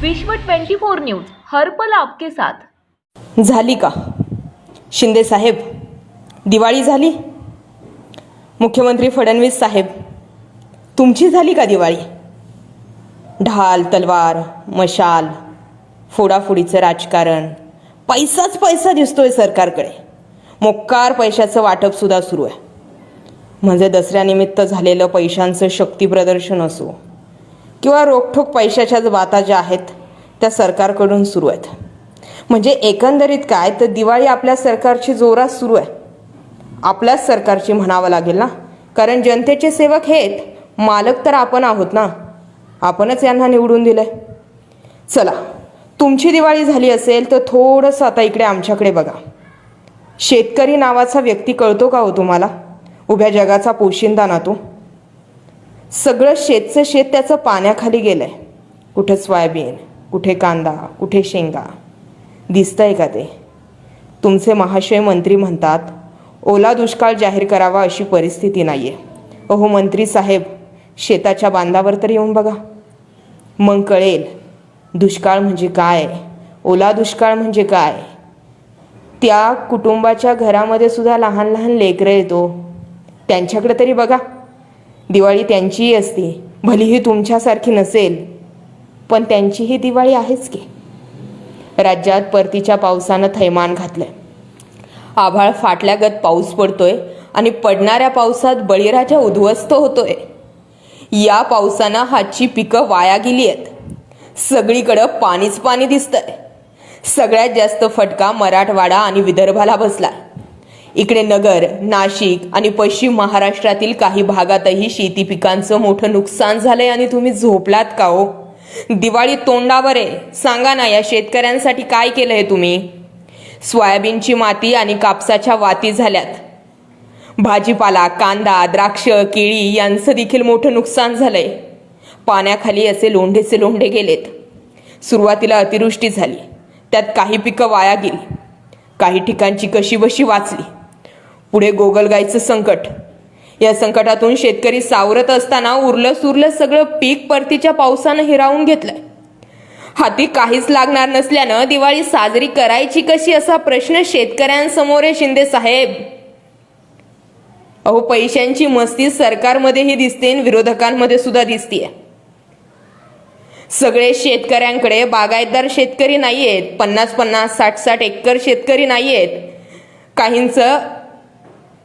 विश्व 24 न्यूज हर्पल आपके साथ. झाली का? शिंदे साहेब दिवाळी झाली? मुख्यमंत्री फडणवीस साहेब तुमची झाली का दिवाळी? ढाल तलवार मशाल फोडाफोडीचं राजकारण पैसाच पैसा दिसतोय सरकारकडे. मोक्कार पैशाचं वाटप सुद्धा सुरू आहे. म्हणजे दसऱ्यानिमित्त झालेलं पैशांचं शक्ती प्रदर्शन असो किंवा रोखठोक पैशाच्या वाता ज्या आहेत त्या सरकारकडून सुरू आहेत. म्हणजे एकंदरीत काय? तर दिवाळी आपल्या सरकारची जोरात सुरू आहे. आपल्याच सरकारची म्हणावं लागेल ना? कारण जनतेचे सेवक हेत. मालक तर आपण आहोत ना? आपणच यांना निवडून दिलंय. चला तुमची दिवाळी झाली असेल तर थोडंसं आता इकडे आमच्याकडे बघा. शेतकरी नावाचा व्यक्ती कळतो का हो तुम्हाला? उभ्या जगाचा पोशिंदा ना तो. सगळं शेतचं शेत त्याचं पाण्याखाली गेलं आहे कुठं सोयाबीन कुठे कांदा कुठे शेंगा. दिसतंय का ते? तुमचे महाशय मंत्री म्हणतात ओला दुष्काळ जाहीर करावा अशी परिस्थिती नाही आहे अहो मंत्री साहेब शेताच्या बांधावर तर येऊन बघा. मग कळेल दुष्काळ म्हणजे काय? ओला दुष्काळ म्हणजे काय? त्या कुटुंबाच्या घरामध्ये सुद्धा लहान लहान लेकरं येतो. त्यांच्याकडे तरी बघा. दिवाळी त्यांचीही असते. भलीही तुमच्यासारखी नसेल. पण त्यांचीही दिवाळी आहेच की. राज्यात परतीच्या पावसानं थैमान घातलंय. आभाळ फाटल्यागत पाऊस पडतोय आणि पडणाऱ्या पावसात बळीराजा उद्ध्वस्त होतोय. या पावसानं हातची पिकं वाया गेली आहेत. सगळीकडं पाणीच पाणी दिसतंय. सगळ्यात जास्त फटका मराठवाडा आणि विदर्भाला बसला. इकडे नगर नाशिक आणि पश्चिम महाराष्ट्रातील काही भागातही शेती पिकांचं मोठं नुकसान झालंय आणि तुम्ही झोपलात का हो? दिवाळी तोंडावर आहे. सांगा ना या शेतकऱ्यांसाठी काय केलंय तुम्ही? सोयाबीनची माती आणि कापसाच्या वाती झाल्यात. भाजीपाला कांदा द्राक्ष केळी यांचं देखील मोठं नुकसान झालंय. पाण्याखाली असे लोंढेचे लोंढे गेलेत. सुरुवातीला अतिवृष्टी झाली. त्यात काही पिकं वाया गेली. काही ठिकाणची कशी बशी वाचली. पुढे गोगलगायचं संकट. या संकटातून शेतकरी सावरत असताना उरलं सुरलं सगळं पीक परतीच्या पावसानं हिरावून घेतलंय. हाती काहीच लागणार नसल्यानं दिवाळी साजरी करायची कशी असा प्रश्न शेतकऱ्यांसमोर आहे शिंदे साहेब. अहो पैशांची मस्ती सरकारमध्येही दिसते आणि विरोधकांमध्ये सुद्धा दिसतीये. सगळे शेतकऱ्यांकडे बागायतदार शेतकरी नाहीयेत. पन्नास पन्नास साठ साठ एकर शेतकरी नाहीयेत. काहींचं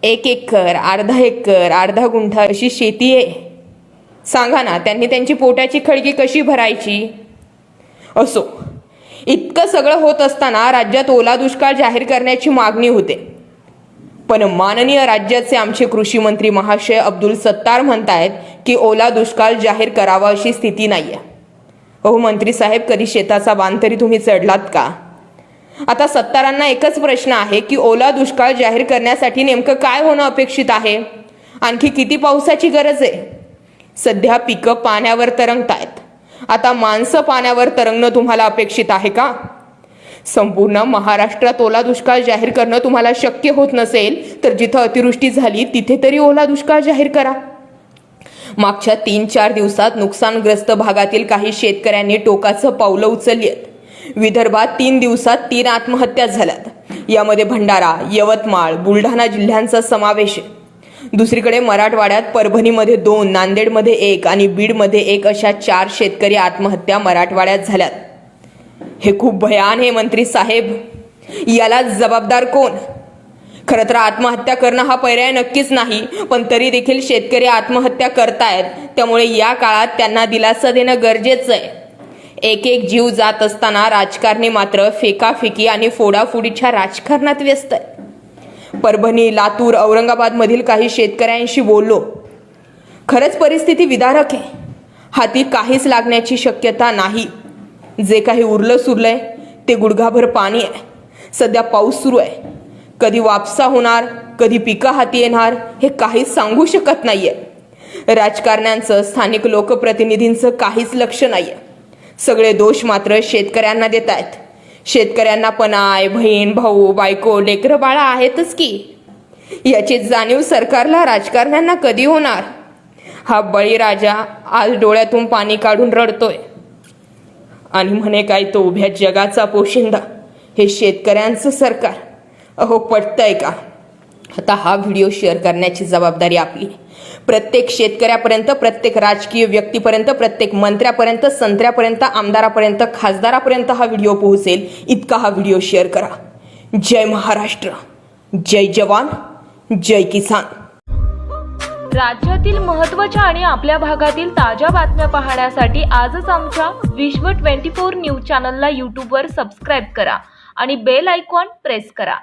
एक एकर अर्धा एकर अर्धा गुंठा अशी शेती आहे. सांगा ना त्यांनी त्यांची पोटाची खळगी कशी भरायची? असो इतकं सगळं होत असताना राज्यात ओला दुष्काळ जाहीर करण्याची मागणी होते. पण माननीय राज्याचे आमचे कृषी मंत्री महाशय अब्दुल सत्तार म्हणतायत की ओला दुष्काळ जाहीर करावा अशी स्थिती नाही आहे अहो मंत्री साहेब कधी शेताचा बांध तरी तुम्ही चढलात का? आता सत्तारांना एकच प्रश्न आहे की ओला दुष्काळ जाहीर करण्यासाठी नेमकं काय होणं अपेक्षित आहे? आणखी किती पावसाची गरज आहे? सध्या पिकं पाण्यावर तरंगतायत. आता माणसं पाण्यावर तरंगणं तुम्हाला अपेक्षित आहे का? संपूर्ण महाराष्ट्रात ओला दुष्काळ जाहीर करणं तुम्हाला शक्य होत नसेल तर जिथं अतिवृष्टी झाली तिथे तरी ओला दुष्काळ जाहीर करा. मागच्या तीन चार दिवसात नुकसानग्रस्त भागातील काही शेतकऱ्यांनी टोकाचं पावलं उचलली आहेत. विदर्भात तीन दिवसात तीन आत्महत्या झाल्यात. यामध्ये भंडारा यवतमाळ बुलढाणा जिल्ह्यांचा समावेश आहे. दुसरीकडे मराठवाड्यात परभणीमध्ये दोन नांदेडमध्ये एक आणि बीडमध्ये एक अशा चार शेतकरी आत्महत्या मराठवाड्यात झाल्यात. हे खूप भयान हे मंत्री साहेब. याला जबाबदार कोण? खरं तर आत्महत्या करणं हा पर्याय नक्कीच नाही पण तरी देखील शेतकरी आत्महत्या करतायत. त्यामुळे या काळात त्यांना दिलासा देणं गरजेचं आहे. एक एक जीव जात असताना राजकारणी मात्र फेकाफेकी आणि फोडाफोडीच्या राजकारणात व्यस्त आहे परभणी लातूर औरंगाबादमधील काही शेतकऱ्यांशी बोललो. खरंच परिस्थिती विदारक आहे. हाती काहीच लागण्याची शक्यता नाही. जे काही उरलं सुरलंय ते गुडघाभर पाणी आहे. सध्या पाऊस सुरू आहे. कधी वापसा होणार कधी पिकं हाती येणार हे काहीच सांगू शकत नाही आहे राजकारण्यांचं स्थानिक लोकप्रतिनिधींचं काहीच लक्ष नाही आहे सगळे दोष मात्र शेतकऱ्यांना देत आहेत शेतकऱ्यांना पण आय बहीण भाऊ बायको लेकरं बाळा आहेतच की. याची जाणीव सरकारला राजकारण्यांना कधी होणार? हा बळीराजा आज डोळ्यातून पाणी काढून रडतोय. आणि म्हणे काय तो उभ्या जगाचा पोशिंदा. हे शेतकऱ्यांचं सरकार. अहो पटतंय का? आता हा व्हिडिओ शेअर करण्याची जबाबदारी आपली. प्रत्येक शेतकऱ्यापर्यंत प्रत्येक राजकीय व्यक्तीपर्यंत प्रत्येक मंत्र्यापर्यंत संत्र्यापर्यंत आमदारापर्यंत खासदारापर्यंत हा व्हिडिओ पोहोचेल. इतका हा व्हिडिओ शेअर करा. जय महाराष्ट्र. जय जवान. जय किसान. राज्यातील महत्त्वाच्या आणि आपल्या भागातील ताज्या बातम्या पाहण्यासाठी आजच आमच्या विश्व ट्वेंटी फोर न्यूज चॅनलला यूट्यूबवर सबस्क्राईब करा आणि बेल आयकॉन प्रेस करा.